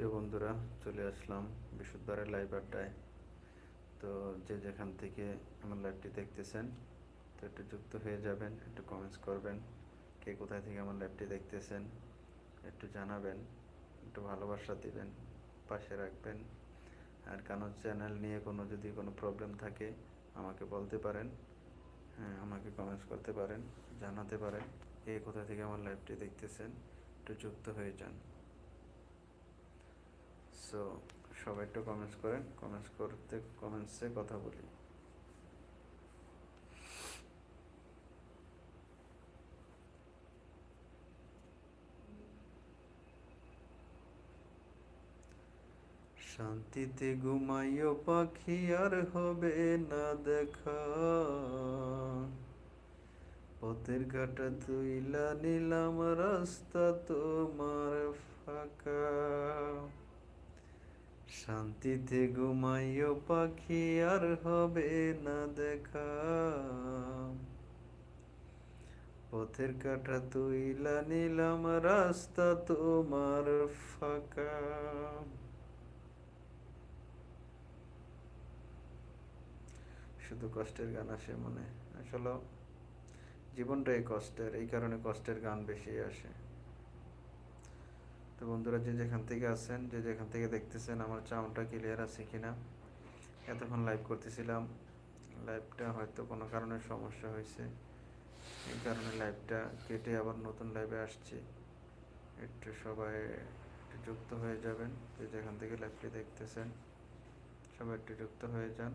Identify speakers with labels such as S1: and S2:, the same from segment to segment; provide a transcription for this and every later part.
S1: প্রিয় বন্ধুরা, চলে আসলাম বিশুদ্ধারের লাইভ আড্ডায়। তো যে যেখান থেকে আমার লাইভটি দেখতেছেন, তো একটু যুক্ত হয়ে যাবেন, একটু কমেন্টস করবেন, কে কোথায় থেকে আমার লাইভটি দেখতেছেন, একটু জানাবেন, একটু ভালোবাসা দিবেন, পাশে রাখবেন। আর কানো চ্যানেল নিয়ে কোনো যদি কোনো প্রবলেম থাকে, আমাকে বলতে পারেন হ্যাঁ আমাকে কমেন্টস করতে পারেন, জানাতে পারেন, কে কোথা থেকে আমার লাইভটি দেখতেছেন, একটু যুক্ত হয়ে যান। সো সবাই একটু কমেন্টস করেন কমেন্টস করতে কমেন্টসে কথা বলি। শান্তিতে ঘুমাইও পাখি আর হবে না দেখা। পথের ঘাটা তুইলা নিলাম রাস্তা তোমার ফাঁকা। শান্তিতে ঘুমাইও পাখি, আর হবে না দেখা। পথের কাটা তুইলা নিলাম, রাস্তা তোমার ফাঁকা। শুধু কষ্টের গান আসে মনে আসলে জীবনটাই কষ্টের, এই কারণে কষ্টের গান বেশি আসে। তো বন্ধুরা যে যেখান থেকে আছেন, যে যেখান থেকে দেখতেছেন আমার চাউনটা ক্লিয়ার আছে কিনা, এতক্ষণ লাইভ করতেছিলাম। লাইভটা হয়তো কোনো কারণে সমস্যা হয়েছে। এই কারণে লাইভটা কেটে আবার নতুন লাইভে আসছি। একটু সবাই একটু যুক্ত হয়ে যাবেন, যে যেখান থেকে লাইভটি দেখতেছেন, সবাই একটু যুক্ত হয়ে যান।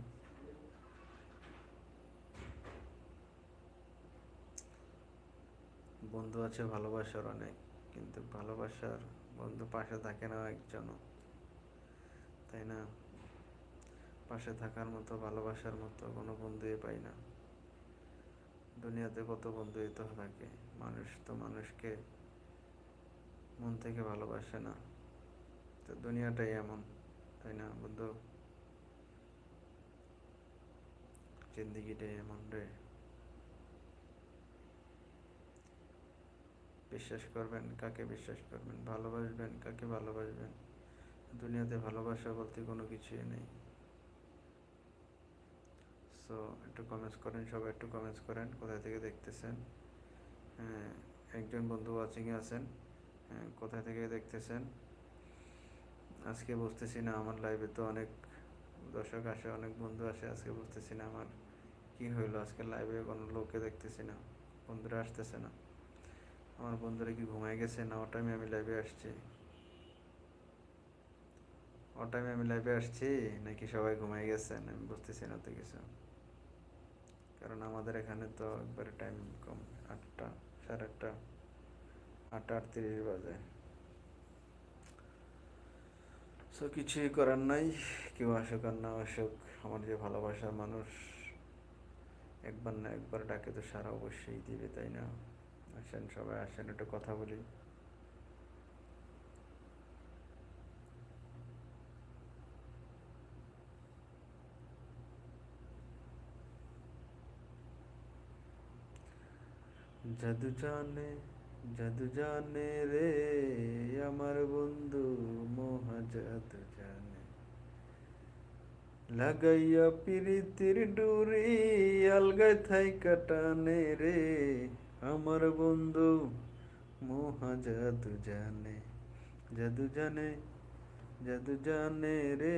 S1: বন্ধু আছে ভালোবাসার অনেক, কিন্তু ভালোবাসার বন্ধু, পাশে থাকে না একজনও। তাই না? পাশে থাকার মতো, ভালোবাসার মতো কোনো বন্ধুই পাই না। দুনিয়াতে কত বন্ধুই তো থাকে। মানুষ তো মানুষকে মন থেকে ভালোবাসে না। তো দুনিয়াটাই এমন, তাই না বন্ধু? জিন্দিগিটাই এমন রে। বিশ্বাস করবেন, কাকে বিশ্বাস করবেন, ভালোবাসবেন, কাকে ভালোবাসবেন? দুনিয়াতে ভালোবাসা বলতে কোনো কিছুই নেই। সো একটু কমেন্টস করেন, সবাই একটু কমেন্টস করেন, কোথায় থেকে দেখতেছেন? হ্যাঁ একজন বন্ধু ওয়াচিংয়ে আছেন হ্যাঁ কোথায় থেকে দেখতেছেন? আজকে বুঝতেছি না, আমার লাইভে তো অনেক দর্শক আসে, অনেক বন্ধু আসে, আজকে বুঝতেছি না আমার কি হইল, আজকে লাইভে কোনো লোকে দেখতেছি না, বন্ধুরা আসতেছে না। আমার বন্ধুরা কি ঘুমায় গেছে? না ও টাইমে আমি লাইভে আসছি। ও টাইমে আমি লাইভে আসছি, নাকি সবাই ঘুমায় গেছেন আমি বুঝতেছি না তো কিছু। কারণ আমাদের এখানে তো একবারে টাইম কম, আটটা, সাড়ে আটটা আটটা আটত্রিশ বাজে। সো কিছুই করার নাই, কেউ আসুক আর না আসুক, আমার যে ভালোবাসার মানুষ, একবার না একবার ডাকে তো সারা অবশ্যই দিবে, তাই না? আসেন, সবাই আসেন, একটু কথা বলি। জাদু জানে জাদু জানে রে, আমার বন্ধু মহা জাদু জানে। লাগাইয়া পিরিতির ডুরি, আলগায় থাই কাটানে রে। আমার বন্ধু মহা জাদু জানে জাদু জানে জাদু জানে রে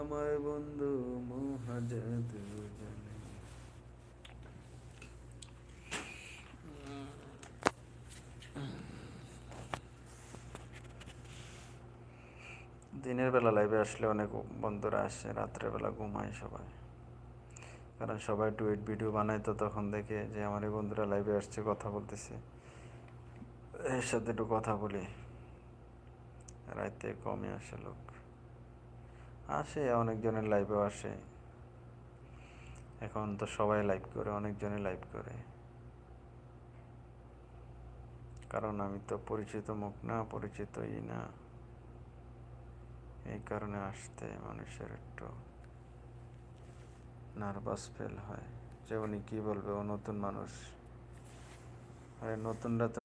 S1: আমার বন্ধু মহা জাদু জানে দিনের বেলা লাইভে আসলে অনেক বন্ধুরা আসে, রাত্রের বেলা ঘুমায় সবাই। কারণ সবাই টুইট ভিডিও বানায় তো তখন দেখে যে আমার এই বন্ধুরা লাইভে আসছে, কথা বলতেছে। এর সাথে একটু কথা বলি। রাইতে কমে আসে লোক। আসে, অনেকজনের লাইভেও আসে। এখন তো সবাই লাইভ করে অনেকজনে লাইভ করে। কারণ আমি তো পরিচিত মুখ না, পরিচিতই না। এই কারণে আসতে মানুষের একটু নার্ভাস ফেল হয়। যে উনি কী বলবে, ও নতুন মানুষ। আরে, নতুনরা তো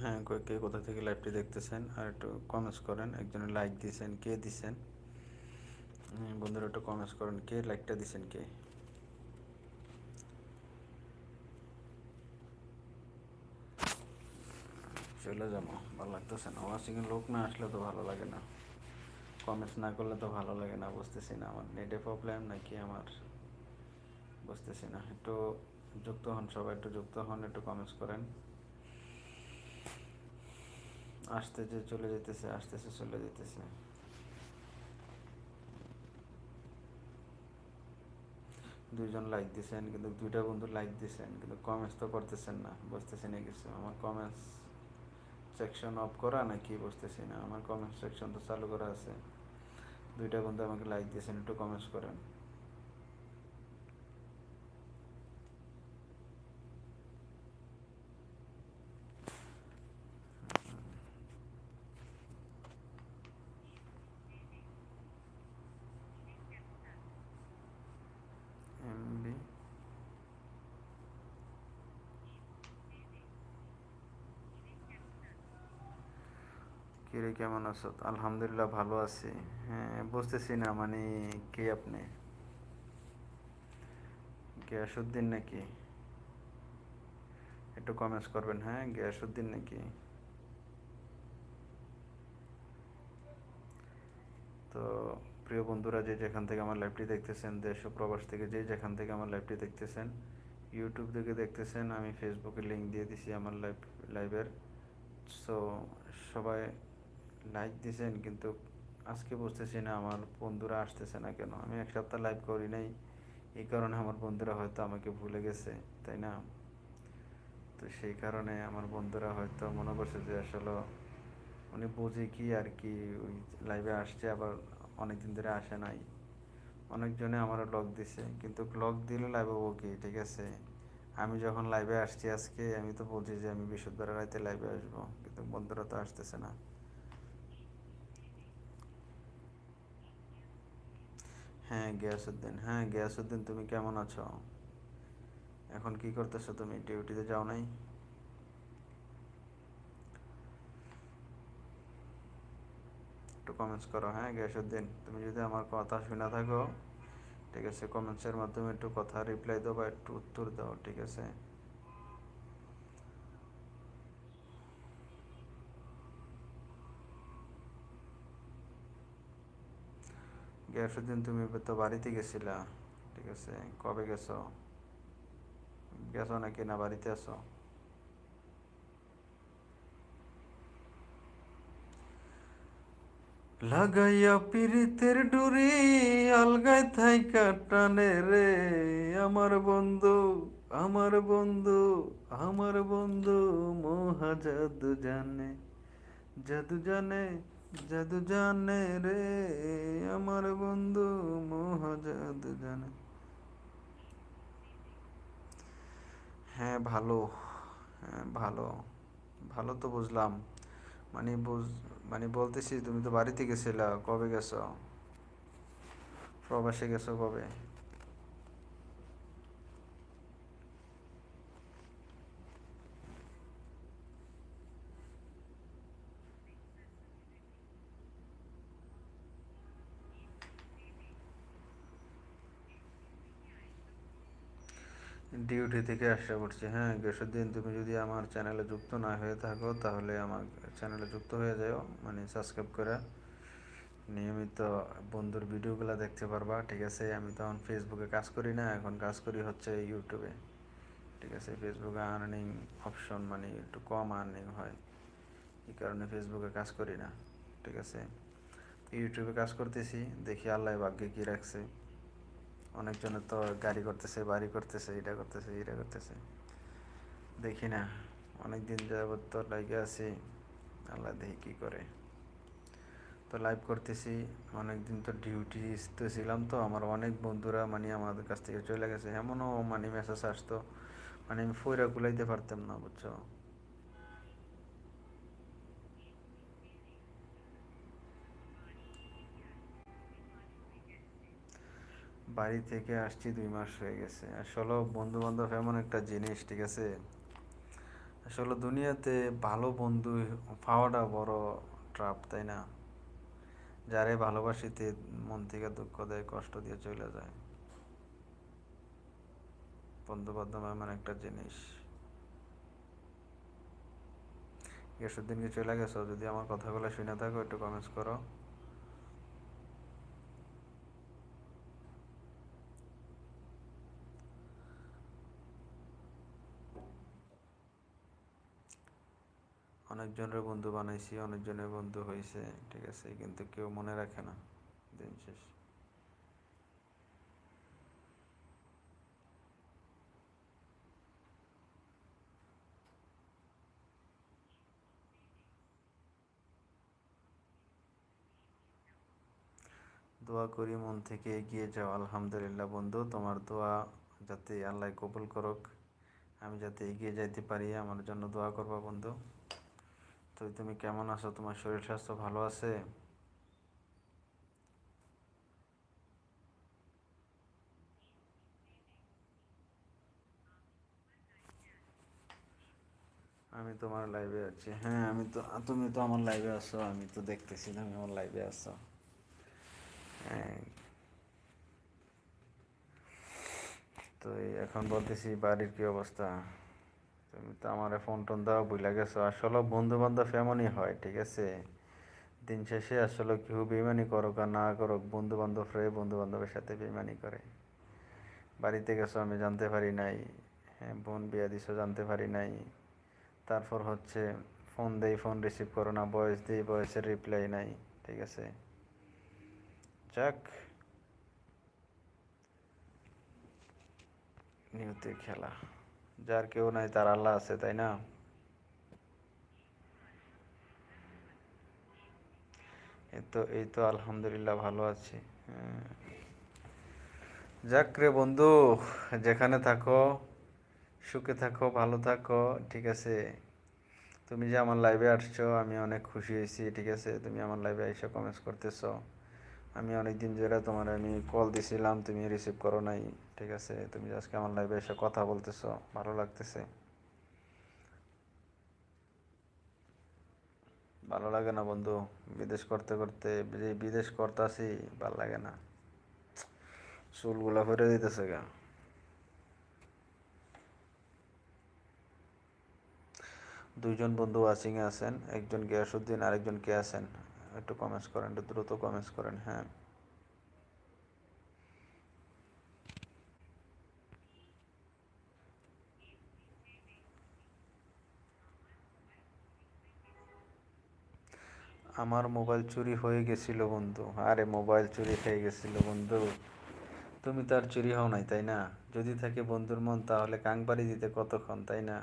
S1: হ্যাঁ কে কোথা থেকে লাইভটি দেখতেছেন, আর একটু কমেন্টস করেন। একজনে লাইক দিয়েছেন, কে দিছেন? বন্ধুরা একটু কমেন্টস করেন, কে লাইকটা দিছেন, কে? চলে যাব, ভালো লাগতেছে না। ওয়াশিংয়ের লোক না আসলে তো ভালো লাগে না। কমেন্টস না করলে তো ভালো লাগে না, বুঝতেছি না আমার নেটে প্রবলেম নাকি আমার, বুঝতেছি না। একটু যুক্ত হন সবাই, একটু যুক্ত হন, একটু কমেন্টস করেন। আসতে যে চলে যেতেছে, আসতেছে, চলে যেতেছে। দুইজন লাইক দিছেন, কিন্তু দুইটা বন্ধু লাইক দিছেন, কিন্তু কমেন্টস তো করতেছেন না বুঝতেছি না কিছু। আমার কমেন্টস সেকশন অফ করা নাকি বুঝতেছি না? আমার কমেন্ট সেকশন তো চালু করা আছে। দুইটা বন্ধু আমাকে লাইক দিয়েছেন, একটু কমেন্টস করেন। কিরে, কেমন আছো? আলহামদুলিল্লাহ ভালো আছি। হ্যাঁ বুঝতেছি না মানে কে আপনি? গিয়াসুদ্দিন নাকি? একটু কমেন্টস করবেন হ্যাঁ গিয়াসুদ্দিন নাকি? তো প্রিয় বন্ধুরা, যে যেখান থেকে আমার লাইভটি দেখতেছেন, দেশ ও প্রবাস থেকে যে যেখান থেকে আমার লাইভটি দেখতেছেন ইউটিউব থেকে দেখতেছেন, আমি ফেসবুকে লিংক দিয়ে দিছি আমার লাইভ লাইভের সো সবাই লাইক দিছেন, কিন্তু আজকে বুঝতেছি না, আমার বন্ধুরা আসতেছে না কেন? আমি এক সপ্তাহ লাইভ করি নাই, এই কারণে আমার বন্ধুরা হয়তো আমাকে ভুলে গেছে, তাই না? তো সেই কারণে আমার বন্ধুরা হয়তো মনে করছে যে আসলে উনি বুঝি কি আর কি ওই লাইভে আসছে, আবার অনেক দিন ধরে আসে নাই। অনেকজনে আমারও লগ দিছে, কিন্তু লগ দিলে লাইভে ওকে ঠিক আছে? আমি যখন লাইভে আসছি আজকে, আমি তো বলছি যে আমি বিশুদ্ধরা রাইতে লাইভে আসব, কিন্তু বন্ধুরা তো আসতেছে না। হ্যাঁ গিয়াসুদ্দিন হ্যাঁ গিয়াসুদ্দিন তুমি কেমন আছো? এখন কি করতেছো তুমি? ডিউটিতে যাও নাই? একটু কমেন্টস করো। হ্যাঁ গিয়াসুদ্দিন তুমি যদি আমার কথা শুনে থাকো, ঠিক আছে কমেন্টসের মাধ্যমে একটু কথা রিপ্লাই দাও বা একটু উত্তর দাও ঠিক আছে? গিয়াসুদ্দিন তুমি তো বাড়িতে গেছিলা। ঠিক আছে, কবে গেছো? গেছো নাকি না বাড়িতে আছো? লাগাইয়া পিরিতের ডুরি আলগায় থাইকা টানে রে। আমার বন্ধু আমার বন্ধু আমার বন্ধু মহা জাদু জানে জাদু জানে। জাদু জানে রে, আমার বন্ধু মহা জাদু জানে। হ্যাঁ ভালো। হ্যাঁ ভালো। ভালো তো বুঝলাম। মানে বুঝ মানে বলতেছি, তুমি তো বাড়িতে গেছিলা। কবে গেছো? প্রবাসে গেছো কবে? ডিউটি থেকে আসা পড়ছি হ্যাঁ গেসুদ্দিন তুমি যদি আমার চ্যানেলে যুক্ত না হয়ে থাকো, তাহলে আমার চ্যানেলে যুক্ত হয়ে যাও মানে সাবস্ক্রাইব করে। নিয়মিত বন্ধুর ভিডিওগুলো দেখতে পারবা, ঠিক আছে? আমি তখন ফেসবুকে কাজ করি না, এখন কাজ করি হচ্ছে ইউটিউবে ঠিক আছে? ফেসবুকে আর্নিং অপশন মানে একটু কম আর্নিং হয়। এই কারণে ফেসবুকে কাজ করি না, ঠিক আছে? ইউটিউবে কাজ করতেছি, দেখি আল্লাহ ভাগ্যে কী রাখছে। অনেকজনের তো গাড়ি করতেছে, বাড়ি করতেছে, এটা করতেছে এটা করতেছে। দেখি না অনেক দিন যাবত তো লাইকে আছি, আল্লাহ দেখি কী করে। তো লাইভ করতেছি অনেক দিন তো ডিউটি তো ছিলাম তো, আমার অনেক বন্ধুরা মানে আমাদের কাছ থেকে চলে গেছে। এমনও মানে মেসেজ আসতো মানে আমি ফইরা গুলাইতে পারতাম না, বুঝছ? বাড়ি থেকে আসছি দুই মাস হয়ে গেছে। আসলে বন্ধু বান্ধব এমন একটা জিনিস, ঠিক আছে? আসলে দুনিয়াতে ভালো বন্ধু পাওয়াটা বড় ট্রাপ তাই না? যারে ভালোবাসিতে মন থেকে দুঃখ দেয়, কষ্ট দিয়ে চলে যায়। বন্ধু বান্ধব এমন একটা জিনিস। গেসের দিনকে চলে গেছো? যদি আমার কথাগুলো শুনে থাকো, একটু কমেন্টস করো। অনেকজনের বন্ধু বানাইছি, অনেকজনের বন্ধু হয়েছে ঠিক আছে, কিন্তু কেউ মনে রাখে না দিন শেষ। দোয়া করি মন থেকে এগিয়ে যাও, আলহামদুলিল্লাহ বন্ধু, তোমার দোয়া যাতে আল্লাহ কবুল করুক, আমি যাতে এগিয়ে যাইতে পারি, আমার জন্য দোয়া করবা বন্ধু। তো তুমি কেমন আছো? তোমার শরীর স্বাস্থ্য ভালো আছে? আমি তোমার লাইভে আছি। হ্যাঁ আমি তো, তুমি তো আমার লাইভে আছো, আমি তো দেখতেছি, তুমি আমার লাইভে আছো। হ্যাঁ। তো এখন বলতেছি বাড়ির কি অবস্থা? তুমি তো আমার ফোন টোন দেওয়া ভুলে গেছো। আসলে বন্ধু বান্ধব এমনই হয়, ঠিক আছে? দিন শেষে আসলে কেউ বেমানি করুক আর না করুক বন্ধু বান্ধবরা বন্ধু বান্ধবের সাথে বেমানি করে। বাড়িতে গেছো আমি জানতে পারি নাই হ্যাঁ বোন বিয়া দিছো জানতে পারি নাই। তারপর হচ্ছে ফোন দেই ফোন রিসিভ করো না ভয়েস দিই ভয়েসের রিপ্লাই নাই, ঠিক আছে? যাক। নিয়তির খেলা। যার কেউ নাই, তার আল্লাহ আছে, তাই না? তো, এই তো আলহামদুলিল্লাহ ভালো আছি। হ্যাঁ। যাক রে বন্ধু, যেখানে থাকো, সুখে থাকো, ভালো থাকো, ঠিক আছে? তুমি যে আমার লাইভে আসছো, আমি অনেক খুশি হয়েছি, ঠিক আছে? তুমি আমার লাইভে এসে কমেন্টস করতেছো। আমি অনেক দিন ধরে তোমার আমি কল দিছিলাম, তুমি রিসিভ করো নাই। ঠিক আছে, তুমি আজকে আমার লাইভে এসে কথা বলতেছো, ভালো লাগতেছে। ভালো লাগে না বন্ধু, বিদেশ করতে করতে বিদেশ করতে আসি ভালো লাগে না। চুলগুলা ফেরে দিতেছে গা। দুইজন বন্ধু ওয়াচিংয়ে আছেন, একজন গিয়াসুদ্দিন আরেকজন কে আছেন? একটু কমেন্টস করেন, একটু দ্রুত কমেন্টস করেন হ্যাঁ। আমার মোবাইল চুরি হয়ে গেছিল বন্ধু। আরে, মোবাইল চুরি হয়ে গেছিল বন্ধু। তুমি তো আর চুরি হও নাই, তাই না? যদি থাকে বন্ধুর মন, তাহলে কাংবাড়ি দিতে কতক্ষণ, তাই না?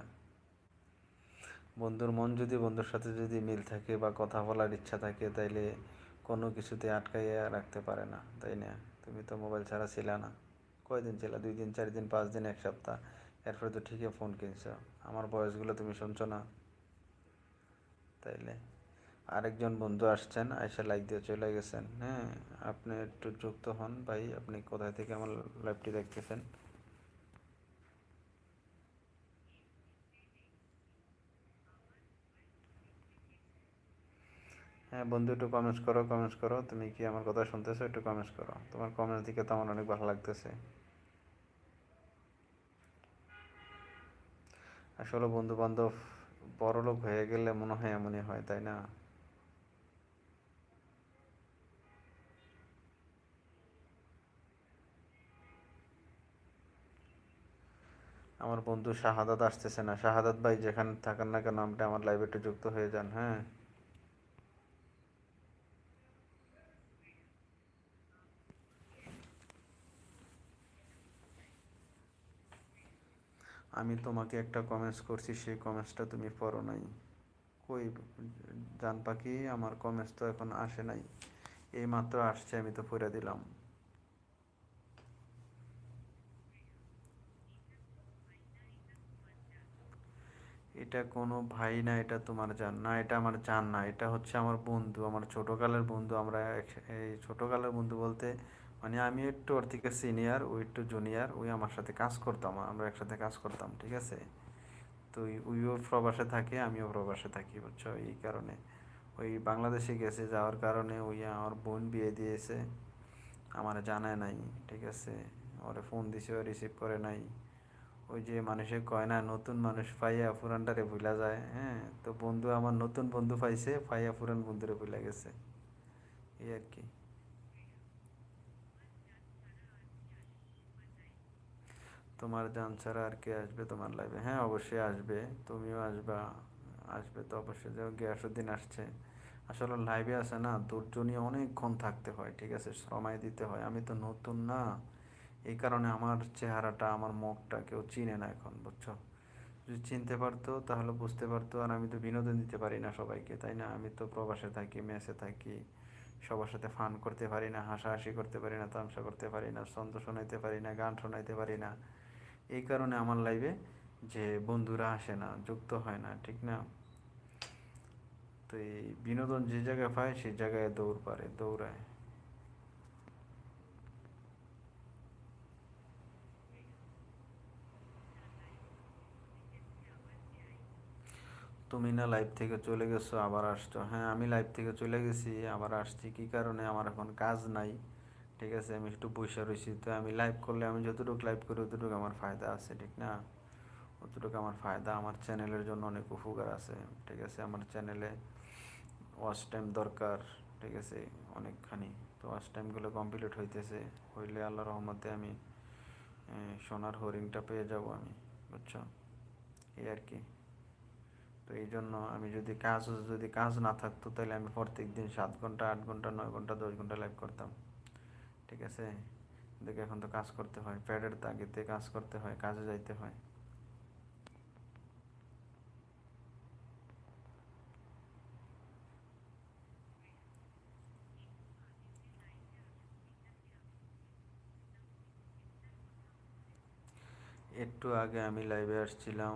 S1: বন্ধুর মন যদি বন্ধুর সাথে যদি মিল থাকে বা কথা বলার ইচ্ছা থাকে, তাইলে কোনো কিছুতে আটকাইয়া রাখতে পারে না, তাই না? তুমি তো মোবাইল ছাড়া ছিল না। কয়দিন ছিল? দুই দিন, চার দিন, পাঁচ দিন, এক সপ্তাহ। এরপরে তো ঠিকই ফোন কিনছো। আমার বয়সগুলো তুমি শুনছো না, তাইলে। আরেকজন বন্ধু আসছেন আয়সা লাইক দিয়ে চলে গেছেন। হ্যাঁ আপনি একটু যুক্ত হন ভাই, আপনি কোথায় থেকে আমার লাইভটি দেখতেছেন? হ্যাঁ বন্ধু একটু কমেন্টস করো কমেন্টস করো। তুমি কি আমার কথা শুনতেছো? একটু কমেন্টস করো। তোমার কমেন্টস দিকে তো আমার অনেক ভালো লাগতেছে। আসলে বন্ধু বান্ধব বড় লোক হয়ে গেলে মনে হয় এমনই হয়, তাই না? আমার বন্ধু শাহাদাত আসতেছে না। শাহাদাত ভাই যেখানে থাকেন না কেন, আপনি আমার লাইভে একটু যুক্ত হয়ে যান হ্যাঁ? আমি তোমাকে একটা কমেন্টস করছি, সেই কমেন্টসটা তুমি পড়ো নাই। কই জান পাখি আমার কমেন্টস তো এখন আসে নাই। এই মাত্র আসছে, আমি তো পড়ে দিলাম। এটা কোনো ভাই না, এটা তোমার জান, না, এটা আমার জান না, এটা হচ্ছে আমার বন্ধু, আমার ছোটোকালের বন্ধু। আমরা এই ছোটোকালের বন্ধু বলতে মানে আমি একটু ওর থেকে সিনিয়র ও একটু জুনিয়র ওই আমার সাথে কাজ করতাম আমরা একসাথে কাজ করতাম, ঠিক আছে? তো ওই- ওইও প্রবাসে থাকে, আমিও প্রবাসে থাকি, বুঝছ? এই কারণে। ওই বাংলাদেশে গেছে যাওয়ার কারণে ওই আমার বোন বিয়ে দিয়েছে, আমার জানায় নাই, ঠিক আছে? ওরে ফোন দিছে, ও রিসিভ করে নাই। ওই যে মানুষে কয় না নতুন মানুষ পাইয়া পুরানটারে ভুলা যায় হ্যাঁ? তো বন্ধু আমার নতুন বন্ধু পাইছে পাইয়া পুরান বন্ধুরে ভুলে গেছে। এই আর কি। তোমার জান ছাড়া আর কে আসবে তোমার লাইফে হ্যাঁ অবশ্যই আসবে। তুমিও আসবা। আসবে তো অবশ্যই। যে গিয়াসুদ্দিন আসছে। আসলে লাইভে আসে না নিয়ে অনেকক্ষণ থাকতে হয়, ঠিক আছে? সময় দিতে হয়। আমি তো নতুন না। এই কারণে আমার চেহারাটা, আমার মুখটা কেউ চিনে না এখন, বুঝছ? যদি চিনতে পারতো তাহলে বুঝতে পারতো, আর আমি তো বিনোদন দিতে পারি না সবাইকে, তাই না? আমি তো প্রবাসে থাকি, মেসে থাকি, সবার সাথে ফান করতে পারি না, হাসাহাসি করতে পারি না, তামসা করতে পারি না, ছন্দ শোনাইতে পারি না, গান শোনাইতে পারি না। এই কারণে আমার লাইভে যে বন্ধুরা আসে না, যুক্ত হয় না, ঠিক না? তো এই বিনোদন যে জায়গায় পায় সেই জায়গায় দৌড় পারে, দৌড়ায়। তুমি না লাইভ থেকে চলে গেছো, আবার আসছো। হ্যাঁ আমি লাইভ থেকে চলে গেছি, আবার আসছি। কি কারণে? আমার এখন কাজ নাই, ঠিক আছে? আমি একটু বসে রয়েছি তো আমি লাইভ করলে আমি যতটুকু লাইভ করি ততটুকু আমার ফায়দা আছে, ঠিক না? অতটুকু আমার ফায়দা। আমার চ্যানেলের জন্য অনেক উপকার আছে, ঠিক আছে? আমার চ্যানেলে ওয়াচ টাইম দরকার, ঠিক আছে? অনেকখানি। তো ওয়াচ টাইমগুলো কমপ্লিট হইতেছে। হইলে আল্লাহ রহমতে আমি সোনার হরিংটা পেয়ে যাব আমি, বুঝছ? এই আর কি। তো এই জন্য আমি যদি কাজ যদি কাজ না থাকতো তাহলে আমি প্রত্যেক দিন সাত ঘণ্টা, আট ঘণ্টা, নয় ঘণ্টা, দশ ঘণ্টা লাইভ করতাম। ঠিক আছে? দেখে এখন তো কাজ করতে হয়। প্যাডের তাগিতে কাজ করতে হয়, কাজে যাইতে হয়। একটু আগে আমি লাইভে আসছিলাম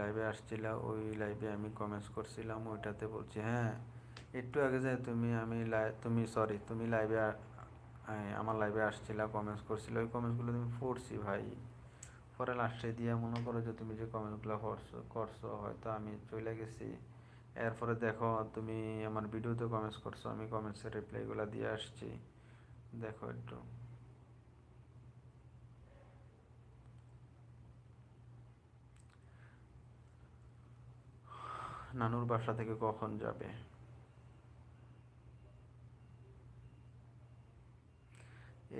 S1: লাইভে আসছিলাম ওই লাইভে আমি কমেন্টস করছিলাম, ওইটাতে বলছি হ্যাঁ একটু আগে যে তুমি আমি তুমি সরি তুমি লাইভে আমার লাইভে আসছিলা কমেন্টস করছিলে, ওই কমেন্টসগুলো তুমি পড়ছি ভাই। পরে লাস্টে দিয়ে মনে করো যে তুমি যে কমেন্টসগুলো করছ করছ, হয়তো আমি চলে গেছি। এরপরে দেখো তুমি আমার ভিডিওতে কমেন্টস করছ, আমি কমেন্টসের রিপ্লাইগুলো দিয়ে আসছি। দেখো একটু। নানুর বাসা থেকে কখন যাবে?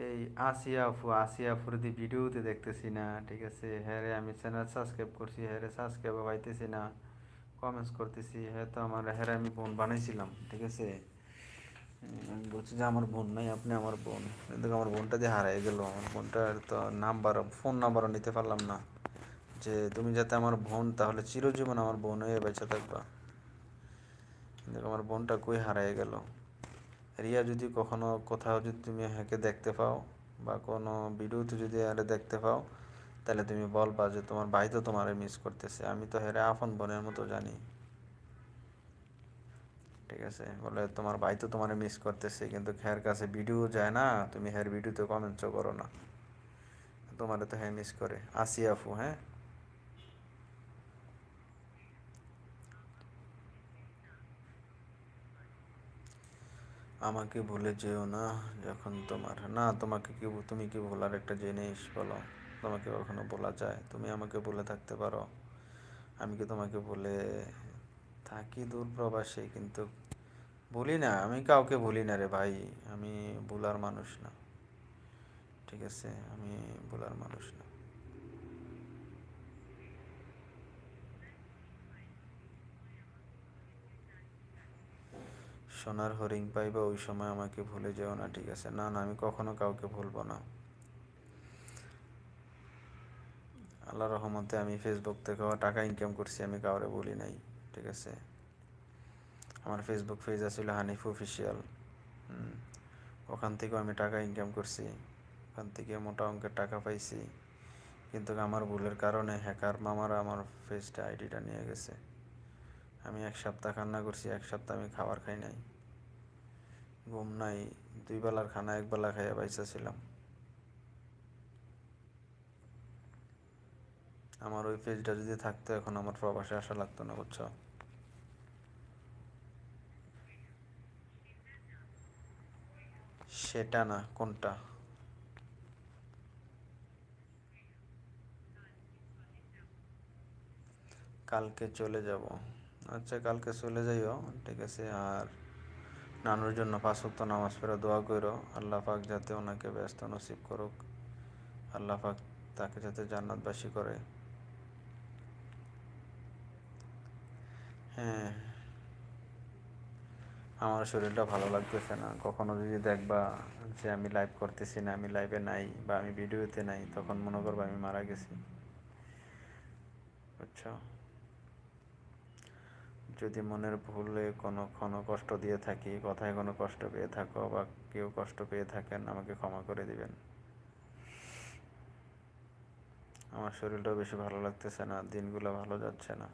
S1: এই আসিয়া আপু, আসিয়া দি ভিডিওতে দেখতেছি না, ঠিক আছে? হ্যাঁ রে, আমি চ্যানেল সাবস্ক্রাইব করছি হ্যাঁ রে সাবস্ক্রাইব পাইতেছি না। কমেন্টস করতেছি হ্যাঁ তো আমার হ্যাঁ আমি বোন বানাইছিলাম, ঠিক আছে? আমি বলছি যে আমার বোন নাই, আপনি আমার বোন। কিন্তু আমার বোনটা দিয়ে হারাই গেল, আমার বোনটার তো নাম্বার ফোন নাম্বারও নিতে পারলাম না। যে তুমি যাতে আমার বোন, তাহলে চিরজীবন আমার বোন হয়ে বেঁচে থাকবা। কিন্তু আমার বোনটা কই হারাই গেল। রিয়া যদি কখনো কোথাও যদি তুমি হ্যাকে দেখতে পাও বা কোনো ভিডিওতে যদি আরে দেখতে পাও, তাহলে তুমি বলবা যে তোমার ভাই তো তোমারে মিস করতেছে। আমি তো হেরে আপন বোনের মতো জানি। ঠিক আছে? বলে তোমার ভাই তো তোমারে মিস করতেছে, কিন্তু হের কাছে ভিডিও যায় না, তুমি হের ভিডিওতে কমেন্টসও করো না। তোমারে তো হ্যাঁ মিস করে। আসি আফু হ্যাঁ? আমাকে ভুলে যেও না, যখন তোমার, না, তোমাকে কি তুমি কি ভোলার একটা জিনিস বলো? তোমাকে কখনো বলা যায়? তুমি আমাকে ভুলে থাকতে পারো। আমি কি তোমাকে ভুলে থাকি দূর প্রবাসে কিন্তু ভুলি না, আমি কাউকে ভুলি না রে ভাই। আমি ভুলার মানুষ না, ঠিক আছে? আমি ভুলার মানুষ না। সোনার হরিং পাইবা, ওই সময় আমাকে ভুলে যেও না, ঠিক আছে? না না, আমি কখনো কাউকে ভুলবো না। আল্লাহ রহমতে আমি ফেসবুক থেকেও টাকা ইনকাম করছি, আমি কাউরে বলি নাই, ঠিক আছে? আমার ফেসবুক পেজ আছিল হানিফ অফিসিয়াল ওখান থেকেও আমি টাকা ইনকাম করছি, ওখান থেকে মোটা অঙ্কের টাকা পাইছি। কিন্তু আমার ভুলের কারণে হ্যাকার মামারা আমার পেজটা আইডিটা নিয়ে গেছে। আমি এক সপ্তাহ কান্না করছি, এক সপ্তাহ আমি খাবার খাই নাই। ঘুম নাই, দুই বেলার খানা এক বেলা খাইয়া বাইসা ছিলাম আমার ওই পেজটা যদি থাকতো, এখন আমার প্রবাসে আসা লাগতো না, বুঝছ? সেটা না, কোনটা? কালকে চলে যাব। আচ্ছা কালকে চলে যাইও। ঠিক আছে, আর নানুর জন্য পাঁচ ওয়াক্ত নামাজ পড়ে দোয়া করো আল্লাহ পাক যাতে ওনাকে ব্যস্ত নসিব করুক। আল্লাহ পাক তাকে যাতে জান্নাতবাসী করে। হ্যাঁ আমার শরীরটা ভালো লাগতেছে না। কখনো যদি দেখবা যে আমি লাইভ করতেছি না, আমি লাইভে নাই বা আমি ভিডিওতে নাই, তখন মনে করব আমি মারা গেছি। বুঝছ? যদি মনের ভুলে কোনো ক্ষণ কষ্ট দিয়ে থাকি, কথায় কোনো কষ্ট পেয়ে থাকো বা কেউ কষ্ট পেয়ে থাকেন, আমাকে ক্ষমা করে দিবেন। আমার শরীরটাও বেশি ভালো লাগতেছে না, দিনগুলো ভালো যাচ্ছে না।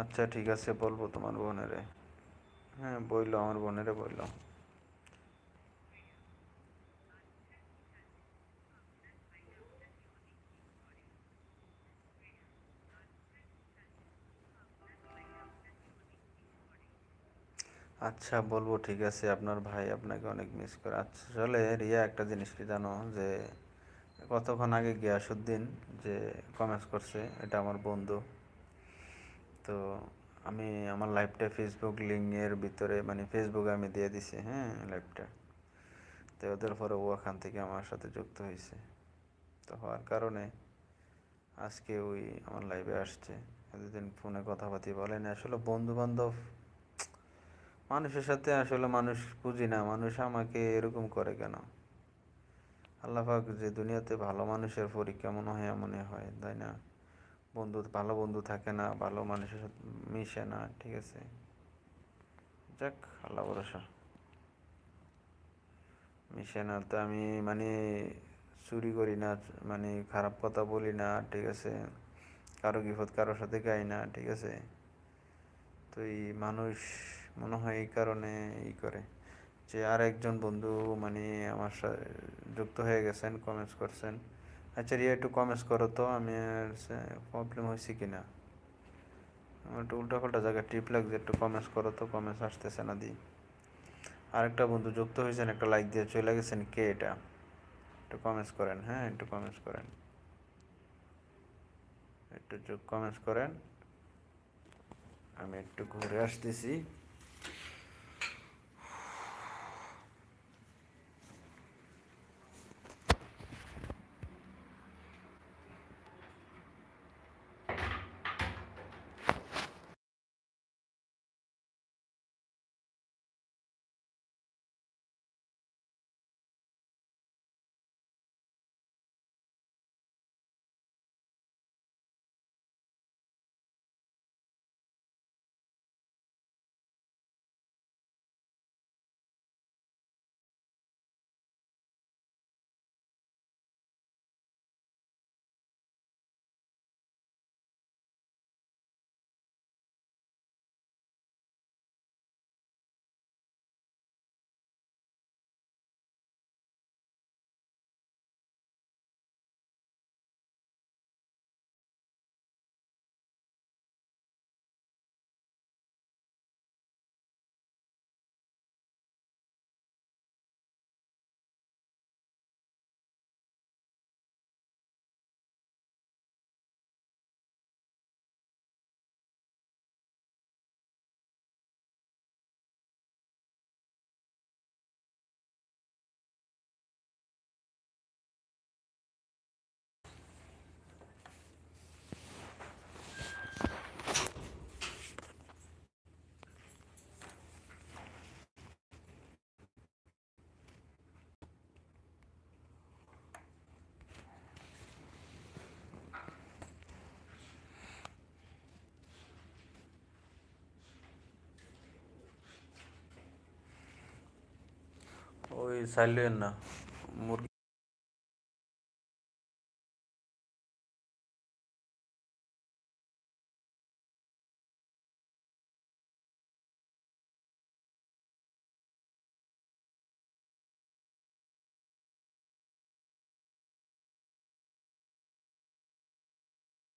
S1: আচ্ছা ঠিক আছে, বলব তোমার বোনেরে। হ্যাঁ বলল আমার বোনেরে বলল। আচ্ছা বলব, ঠিক আছে, আপনার ভাই আপনাকে অনেক মিস করে। আচ্ছা আসলে রিয়া, একটা জিনিস কি জানো? যে, কতক্ষণ আগে গিয়াসুদ্দিন যে কমেন্টস করছে, এটা আমার বন্ধু। তো আমি আমার লাইভটা ফেসবুক লিঙ্কের ভিতরে মানে ফেসবুকে আমি দিয়ে দিছি হ্যাঁ লাইভটা তো ওদের পরে ও ওখান থেকে আমার সাথে যুক্ত হয়েছে। তো হওয়ার কারণে আজকে ওই আমার লাইভে আসছে। এতদিন ফোনে কথাবার্তি বলেনি আসলে বন্ধু বান্ধব মানুষের সাথে আসলে মানুষ বুঝি না। মানুষ আমাকে এরকম করে কেন? আল্লাহাক যে দুনিয়াতে ভালো মানুষের পরীক্ষা মনে হয় এমনই হয়, তাই না? বন্ধু, ভালো বন্ধু থাকে না, ভালো মানুষের সাথে মিশে না, ঠিক আছে? যাক, আল্লাহ ভরসা। মিশে না তো আমি মানে চুরি করি না মানে খারাপ কথা বলি না, ঠিক আছে? কারও বিপদ কারোর সাথে গাই না, ঠিক আছে? তো এই মানুষ মনে হয় এই কারণে ই করে। যে আর একজন বন্ধু মানে আমার সাথে যুক্ত হয়ে গেছেন কমেন্টস করছেন। আচ্ছা রিয়া একটু কমেন্টস করো তো, আমি প্রবলেম হয়েছে কি না আমার একটু উল্টাপাল্টা জায়গায় টিপ লাগছে, একটু কমেন্টস করো তো কমেন্টস আসতেছে না দি। আরেকটা বন্ধু যুক্ত হয়েছেন, একটা লাইক দিয়ে চলে গেছেন, কে এটা? একটু কমেন্টস করেন হ্যাঁ একটু কমেন্টস করেন। একটু কমেন্টস করেন। আমি একটু ঘুরে আসতেছি। salen a morir.